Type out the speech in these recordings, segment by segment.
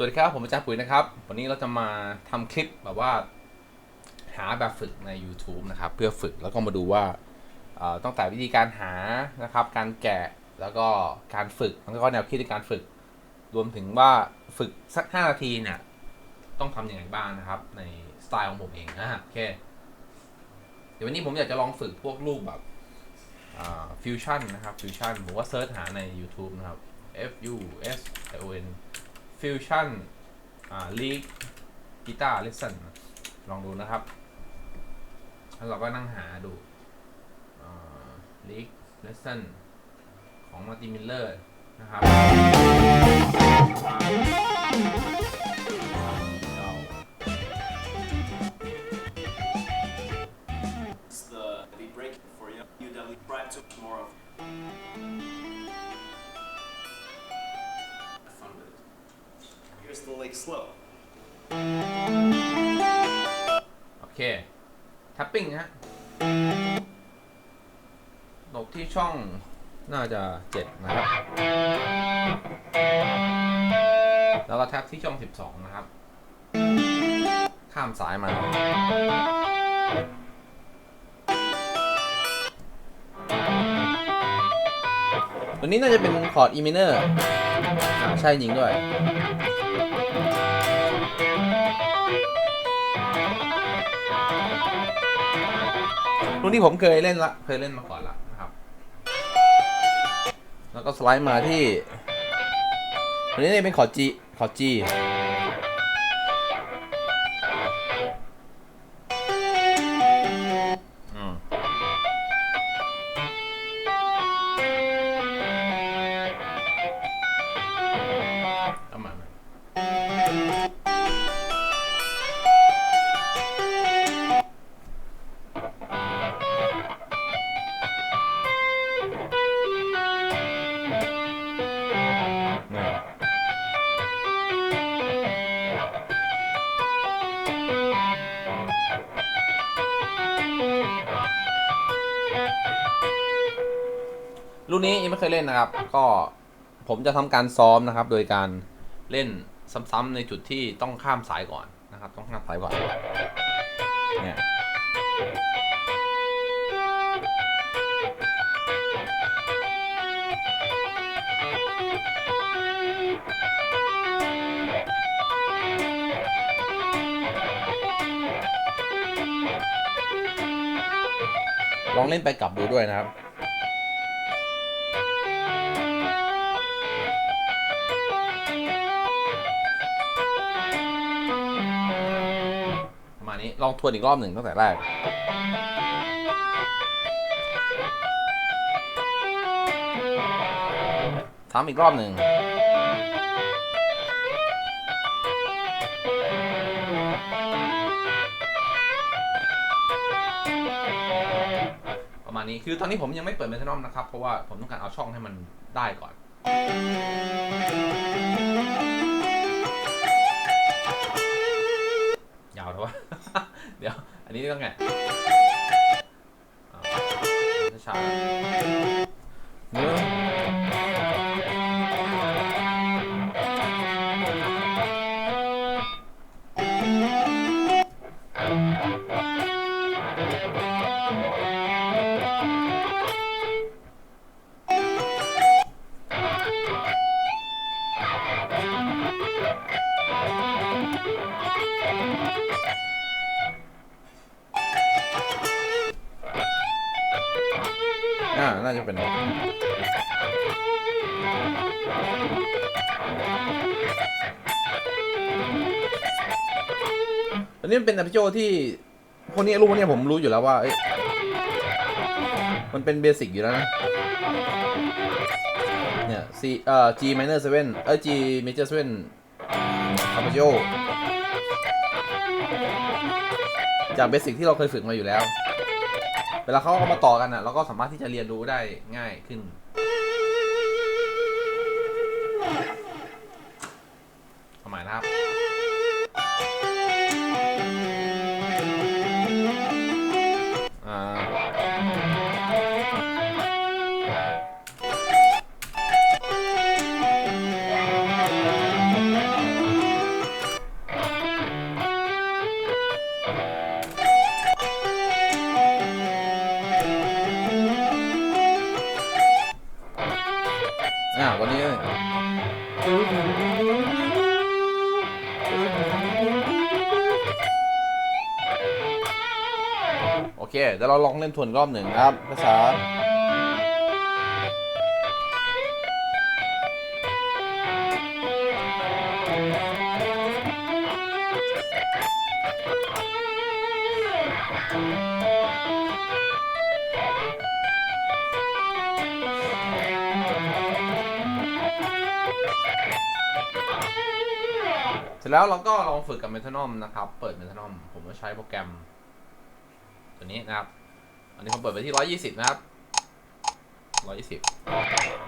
สวัสดีครับผมอาจารย์ปุ๋ยนะครับ วันนี้เราจะมาทำคลิปแบบว่า หาแบบฝึกใน YouTube นะครับ เพื่อฝึกแล้วก็มาดูว่าเอ่อตั้งแต่วิธีการหานะครับ การแกะแล้วก็การฝึกแล้วก็แนวคิดในการฝึก รวมถึงว่าฝึกสัก 5 นาทีเนี่ยต้องทำยังไงบ้างนะครับ ในสไตล์ของผมเองนะโอเคเดี๋ยววันนี้ผมอยากจะลองฝึกพวกรูปแบบฟิวชั่นนะครับฟิวชั่นผมว่าเซิร์ชหาใน YouTube นะครับ F U S I O N ฟิวชั่นอ่าลีกกีตาร์เลสันลองดูนะครับ แล้วเราก็นั่งหาดูลีกเลสันของมาร์ติมิลเลอร์นะครับ the leg slow. โอเค ทัปปิ้งฮะตกที่ช่องน่าจะ7นะครับ แล้วก็แท็บที่ช่อง 12 นะครับ ข้ามสายมา ตัวนี้น่าจะเป็นคอร์ด E minor อ่า ใช่จริงด้วย รงที่ผมเคยเล่นละ เคยเล่นมาก่อนละนะครับ แล้วก็สไลด์มาที่อันนี้เป็นขอจีขอจี ยเล่นนะครับ ก็ผมจะทำการซ้อมนะครับ โดยการเล่นซ้ำๆในจุดที่ต้องข้ามสายก่อนนะครับ ต้องข้ามสายก่อนเนี่ยลองเล่นไปกลับดูด้วยนะครับ ลองทวนอีกรอบหนึ่งตั้งแต่แรก ทำอีกรอบหนึ่ง ประมาณนี้ คือตอนนี้ผมยังไม่เปิดเมทานอมนะครับ เพราะว่าผมต้องการเอาช่องให้มันได้ก่อนยาวเท่าวะ เดี๋ยว อันนี้ต้องไงอ่าช้าๆเนื้อ น่าจะเป็นอันนี้มันเป็นอพิโจที่พวกนี้รู้เนี่ยผมรู้อยู่แล้วว่ามันเป็นเบสิกอยู่แล้วนะ เนี่ย C เอ่อ G minor 7เอ้ย G major 7 arpeggio จากเบสิกที่เราเคยฝึกมาอยู่แล้ว เวลาเขาเอามาต่อกันอะเราก็สามารถที่จะเรียนรู้ได้ง่ายขึ้น เคเดี๋ยวเราลองเล่นทวนอีกรอบหนึ่งนะครับภาษาเสร็จแล้วเราก็ลองฝึกกับเมทานอมนะครับ เปิดเมทานอม ผมจะใช้โปรแกรม ตัวนี้นะครับอันนี้ผมเปิดไปที่ 120 นะครับ 120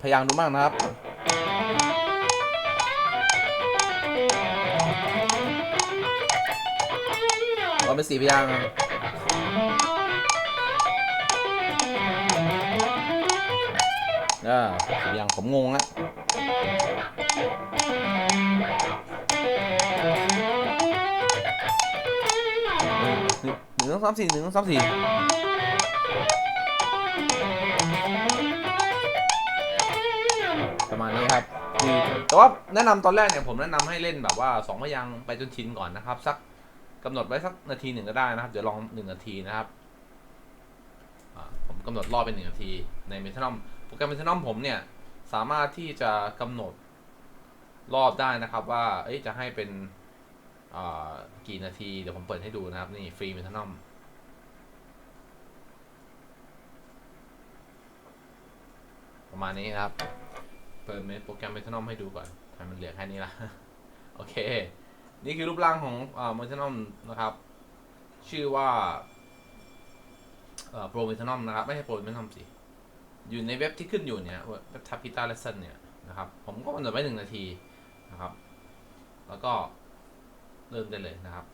องเปลี่ยนพยางดูบ้างนะครับ เราเป็นสี่พยางค์อ่าสีพยางค์ผมงงละหนึ่งสองสามสี่หนึ่งสองสามสี่ ประมาณนี้ครับดีแต่ว่าแนะนำตอนแรกเนี่ยผมแนะนำให้เล่นแบบว่าสองพยางค์ไปจนชินก่อนนะครับ สักกำหนดไว้สักนาทีหนึ่งก็ได้นะครับ เดี๋ยวลองหนึ่งนาทีนะครับอ่าผมกำหนดรอบเป็นหนึ่งนาทีในเมทานอมโปรแกรมเมทานอมผมเนี่ยสามารถที่จะกำหนดรอบได้นะครับว่าเอ้ยจะให้เป็นอ่ากี่นาที เดี๋ยวผมเปิดให้ดูนะครับ นี่ฟรีเมทานอมประมาณนี้นะครับ เปิดโปรแกรมเมทานอมให้ดูก่อนทำมันเหลือแค่นี้ละโอเค นี่คือรูปร่างของเมทานอมนะครับ ชื่อว่าโปรเมทานอมนะครับ ไม่ใช่โปรเมทานอมสิ อยู่ในเว็บที่ขึ้นอยู่เนี่ยเว็บทับพิตาเลสเซนเนี่ยนะครับ ผมก็กำหนดไว้หนึ่งนาทีนะครับ แล้วก็เริ่มได้เลยนะครับ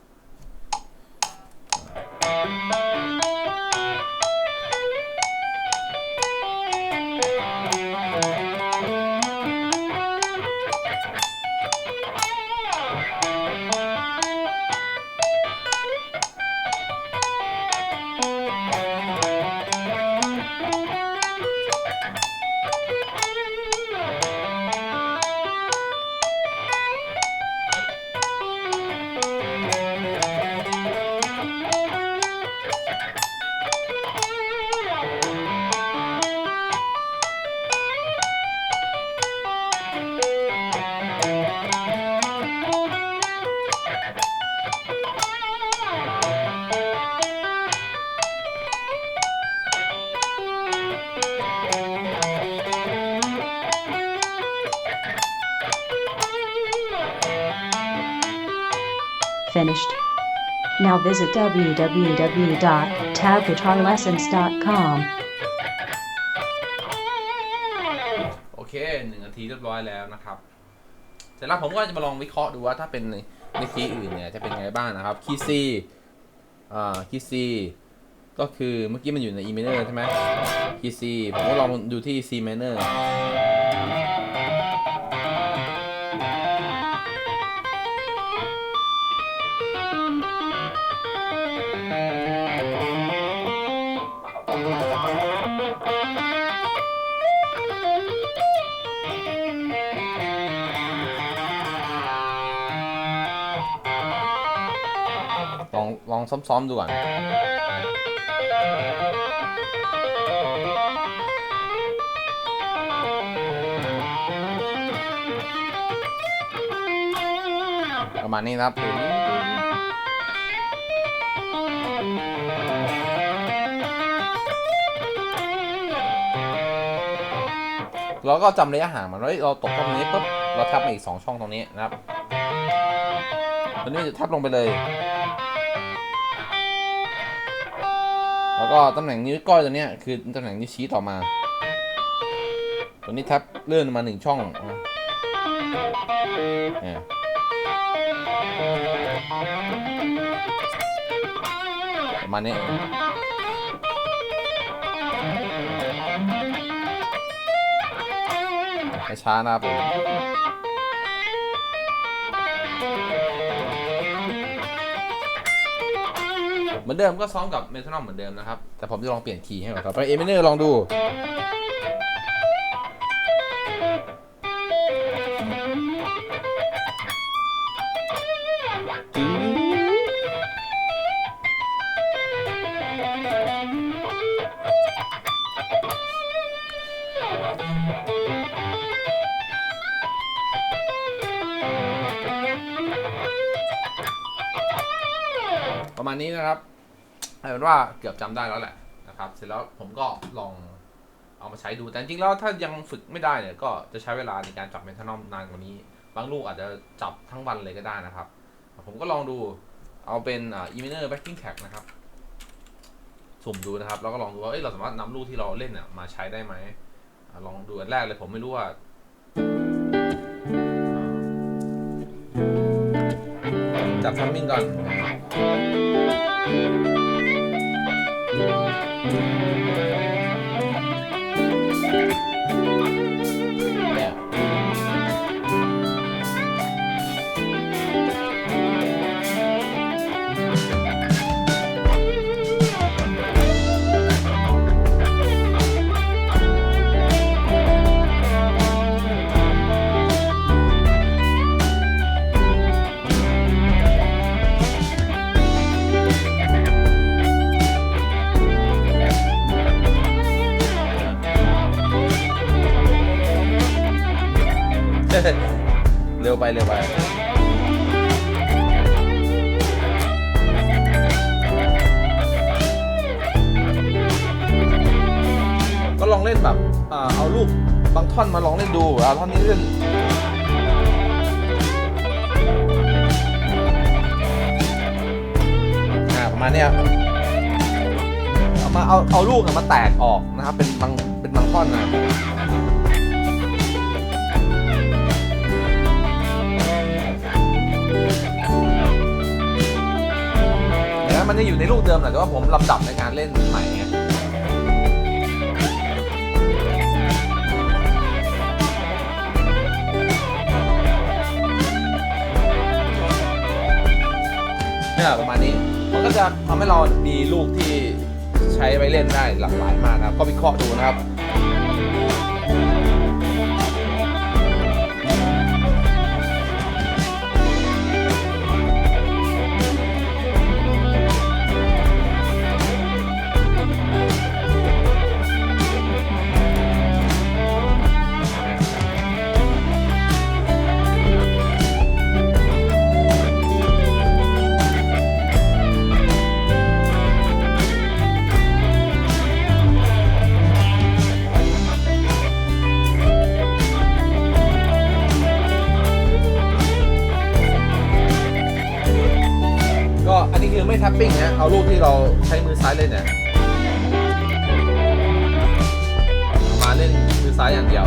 Finished. Now visit www.tabguitarlessons.com. โอเคหนึ่งนาทีเรียบร้อยแล้วนะครับเสร็จแล้วผมก็จะมาลองวิเคราะห์ดูว่าถ้าเป็นในในคีย์อื่นเนี่ยจะเป็นไงบ้างนะครับ คีย์ C อ่า คีย์ C ก็คือเมื่อกี้มันอยู่ใน E minor ใช่ไหมคีย์ C ผมก็ลองดูที่ C minor ลองลองซ้อมๆดูก่อนประมาณนี้นะครับ เราก็จำระยะห่างมันไว้เราตกตรงนี้ปุ๊บเราทับมาอีกสองช่องตรงนี้นะครับตอนนี้จะทับลงไปเลย แล้วก็ตำแหน่งนิ้วก้อยตัวเนี้ยคือตำแหน่งนิ้วชี้ต่อมา ตัวนี้แท็บเลื่อนมาหนึ่งช่องอะเนี่ยประมาณนี้ ช้านะครับผมเหมือนเดิมก็ซ้อมกับเมทัลนอมเหมือนเดิมนะครับ แต่ผมจะลองเปลี่ยนคีย์ให้ก่อนครับไปเอเมเนอร์ลองดู เอาเป็นว่าเกือบจำได้แล้วแหละนะครับ เสร็จแล้วผมก็ลองเอามาใช้ดู แต่จริงๆแล้วถ้ายังฝึกไม่ได้เนี่ยก็จะใช้เวลาในการจับเมทานอมนานกว่านี้ บางลูกอาจจะจับทั้งวันเลยก็ได้นะครับ ผมก็ลองดูเอาเป็นอ่า e m i n e r backing track นะครับ สุ่มดูนะครับ แล้วก็ลองดูว่าเอ้ยเราสามารถนำลูกที่เราเล่นเนี่ยมาใช้ได้ไหมอลองดูอันแรกเลยผมไม่รู้ว่าอ่าจับทัมมิ่งก่อน เนี่ วไปเร็วไปก็ลองเล่นแบบเอารูปบางท่อนมาลองเล่นดูเอาท่อนนี้เล่นประมาณเนี้ยเอามาเอาเอาลูกมาแตกออกนะครับเป็นบางเป็นบางท่อนนะ มันจะอยู่ในลูกเดิมแหละแต่ว่าผมลำดับในการเล่นใหม่ไงเนี่ยประมาณนี้ มันก็จะทำให้เรามีลูกที่ใช้ไปเล่นได้หลากหลายมากนะครับ ก็วิเคราะห์ดูนะครับ เอาลูกที่เราใช้มือซ้ายเล่นเนี่ยมาเล่นมือซ้ายอย่างเดียว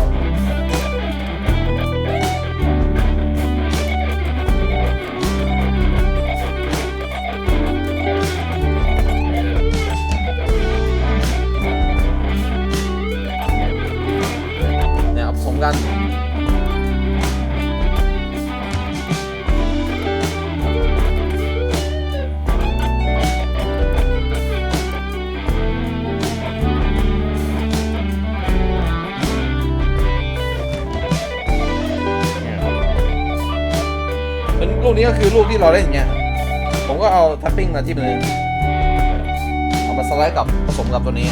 เนี่ยผสมกัน นี้ก็คือรูปที่เราเล่นอย่างเงี้ย ผมก็เอาทัปปิ้งมาที่มือเอามาสไลด์กับผสมกับตัวนี้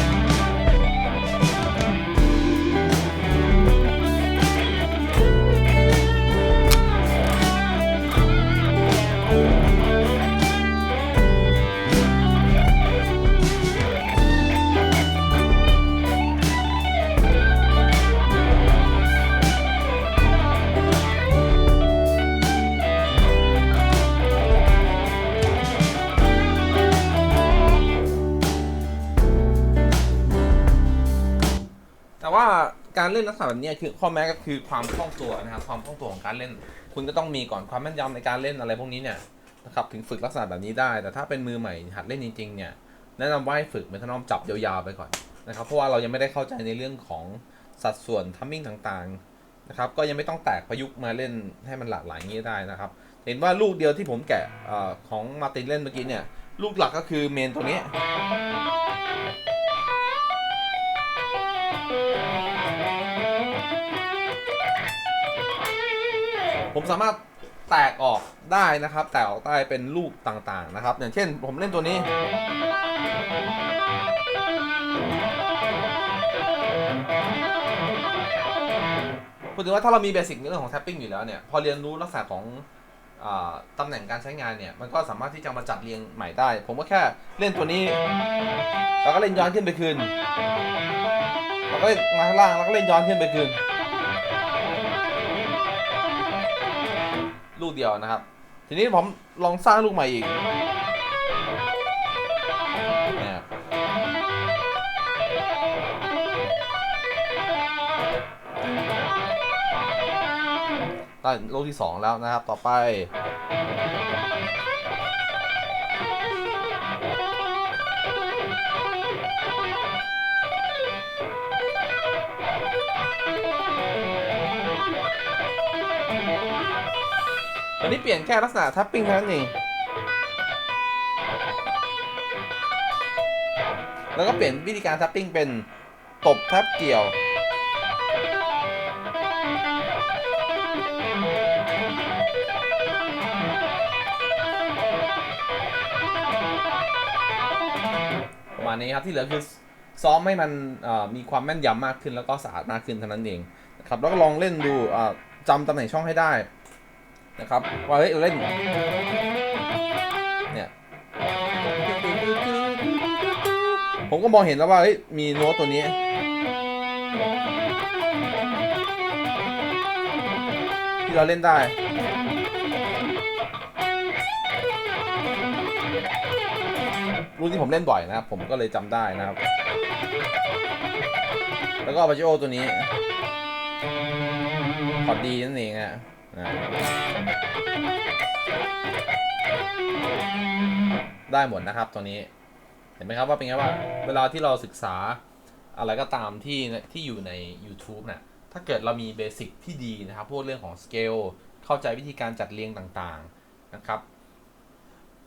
ล่นลักษณะแบบนี้คือข้อแม้ก็คือความคล่องตัวนะครับความคล่องตัวของการเล่น คุณก็ต้องมีก่อนความแม่นยำในการเล่นอะไรพวกนี้เนี่ยนะครับถึงฝึกลักษณะแบบนี้ได้ แต่ถ้าเป็นมือใหม่หัดเล่นจริงๆเนี่ยแนะนำว่าให้ฝึกเมทานอมจับยาวๆไปก่อนนะครับเพราะว่าเรายังไม่ได้เข้าใจในเรื่องของสัดส่วนทัมมิ่งต่างๆนะครับก็ยังไม่ต้องแตกประยุกต์มาเล่นให้มันหลากหลายงนี้ได้นะครับเห็นว่าลูกเดียวที่ผมแกะอของมาตินเล่นเมื่อกี้เนี่ยลูกหลักก็คือเมนตัวนี้ ผมสามารถแตกออกได้นะครับ แตกออกได้เป็นลูกต่างๆนะครับ อย่างเช่นผมเล่นตัวนี้ พูดถึงว่าถ้าเรามีเบสิกในเรื่องของแท็ปปิ้งอยู่แล้วเนี่ย พอเรียนรู้ลักษณะของอตำแหน่งการใช้งานเนี่ย มันก็สามารถที่จะมาจัดเรียงใหม่ได้ ผมก็แค่เล่นตัวนี้ แล้วก็เล่นย้อนขึ้นไปคืนแล้วก็เล่นมาข้างล่างแล้วก็เล่นย้อนขึ้นไปคืน ลูกเดียวนะครับ ทีนี้ผมลองสร้างลูกใหม่อีกเนี่ยได้ลูกที่สองแล้วนะครับ ต่อไป นนี้เปลี่ยนแค่ลักษณะทัปปิ้งเท่านั้นเองแล้วก็เปลี่ยนวิธีการทัปปิ้งเป็นตบแทับเกี่ยว ประมาณนี้ครับที่เหลือคือซ้อมให้มันมีความแม่นยำมากขึ้นแล้วก็สะอาดมากขึ้นเท่านั้นเองนะครับแล้วก็ลองเล่นดูจำตำแหน่งช่องให้ได้ นะครับว่าเฮ้ยเราเล่นเนี่ยผมก็มองเห็นแล้วว่าเฮ้ยมีโน้ตตัวนี้ที่เราเล่นได้รุ่นที่ผมเล่นบ่อยนะครับ ผมก็เลยจำได้นะครับ แล้วก็บาจิโอตัวนี้พอดดีนั่นเองฮะอ่า ได้หมดนะครับตัวนี้ เห็นไหมครับว่าเป็นไงว่าเวลาที่เราศึกษาอะไรก็ตามที่ที่อยู่ใน YouTube น่ะถ้าเกิดเรามีเบสิกที่ดีนะครับ พวกเรื่องของสเกลเข้าใจวิธีการจัดเรียงต่างๆนะครับ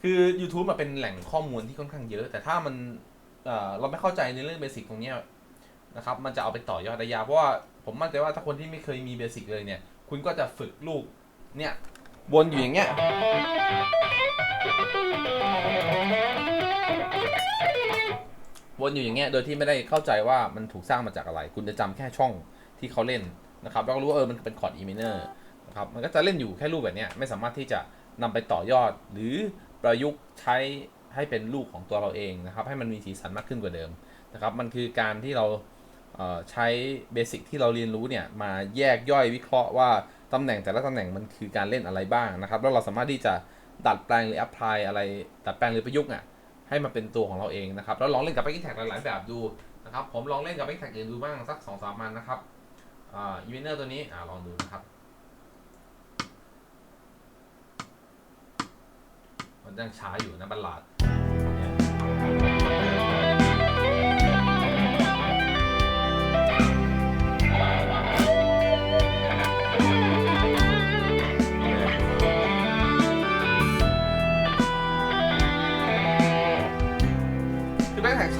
คือ YouTube มันเป็นแหล่งข้อมูลที่ค่อนข้างเยอะ แต่ถ้ามันเเราไม่เข้าใจในเรื่องเบสิกตรงเนี้ย นะครับมันจะเอาไปต่อยอดได้ยากเพราะว่าผมมั่นใจว่าถ้าคนที่ไม่เคยมีเบสิกเลยเนี่ย คุณก็จะฝึกลูกเนี่ยวนอยู่อย่างเงี้ยวนอยู่อย่างเงี้ยโดยที่ไม่ได้เข้าใจว่ามันถูกสร้างมาจากอะไร คุณจะจำแค่ช่องที่เขาเล่นนะครับแล้วก็รู้ว่าเออมันเป็นคอร์ดอีมิเนอร์นะครับมันก็จะเล่นอยู่แค่รูปแบบเนี้ยไม่สามารถที่จะนำไปต่อยอด หรือประยุกต์ใช้ให้เป็นลูกของตัวเราเองนะครับ ให้มันมีสีสันมากขึ้นกว่าเดิมนะครับ มันคือการที่เรา ใช้เบสิกที่เราเรียนรู้เนี่ยมาแยกย่อยวิเคราะห์ว่าตำแหน่งแต่ละตำแหน่งมันคือการเล่นอะไรบ้างนะครับ แล้วเราสามารถที่จะดัดแปลงหรือแอพพลายอะไรดัดแปลงหรือประยุกต์อะให้มันเป็นตัวของเราเองนะครับ แล้วลองเล่นกับ backing tag หลายๆแบบดูนะครับ ผมลองเล่นกับ backing tag อื่นดูบ้างสักสองสามมันนะครับอ่า e v e n e r ตัวนี้อลองดูนะครับมันยังช้าอยู่นะบัลลาด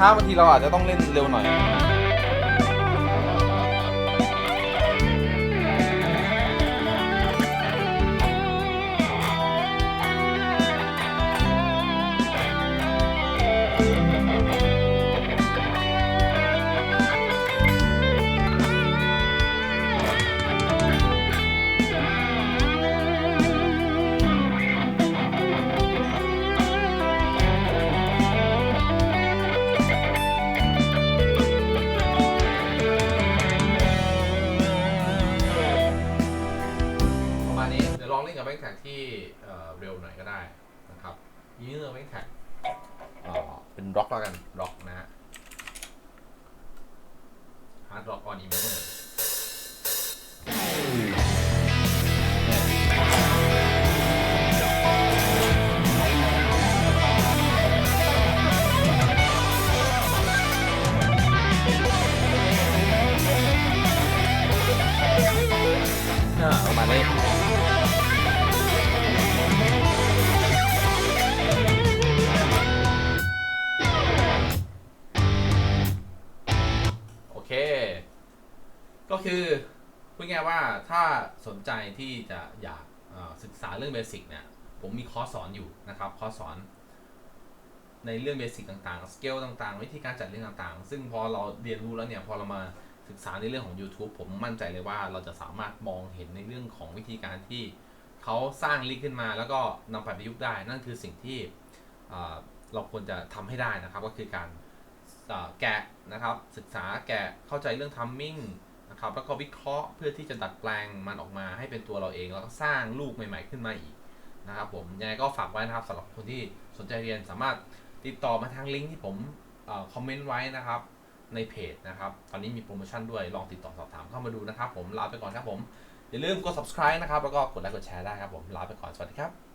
ช้าบางทีเราอาจจะต้องเล่นเร็วหน่อย ใจที่จะอยากศึกษาเรื่องเบสิกเนี่ยผมมีคอร์สสอนอยู่นะครับคอร์สสอนในเรื่องเบสิกต่างๆ สเกลต่างๆ วิธีการจัดเรื่องต่างๆ ซึ่งพอเราเรียนรู้แล้วเนี่ย พอเรามาศึกษาในเรื่องของ YouTube ผมมั่นใจเลยว่าเราจะสามารถมองเห็นในเรื่องของวิธีการที่เขาสร้างลิงก์ขึ้นมา แล้วก็นำไปประยุกต์ได้ นั่นคือสิ่งที่เราควรจะทำให้ได้นะครับ ก็คือการแกะนะครับ ศึกษาแกะเข้าใจเรื่องทัมมิ่ง นะครับแล้วก็วิเคราะห์เพื่อที่จะดัดแปลงมันออกมาให้เป็นตัวเราเองแล้วก็สร้างลูกใหม่ ๆ ขึ้นมาอีกนะครับผมยังไงก็ฝากไว้นะครับสำหรับคนที่สนใจเรียนสามารถติดต่อมาทางลิงก์ที่ผมอคอมเมนต์ไว้นะครับในเพจนะครับ ตอนนี้มีโปรโมชั่นด้วย ลองติดต่อสอบถามเข้ามาดูนะครับผม ลาไปก่อนครับผม อย่าลืมกด subscribe นะครับ แล้วก็กดไลค์กดแชร์ได้ครับผม ลาไปก่อน สวัสดีครับ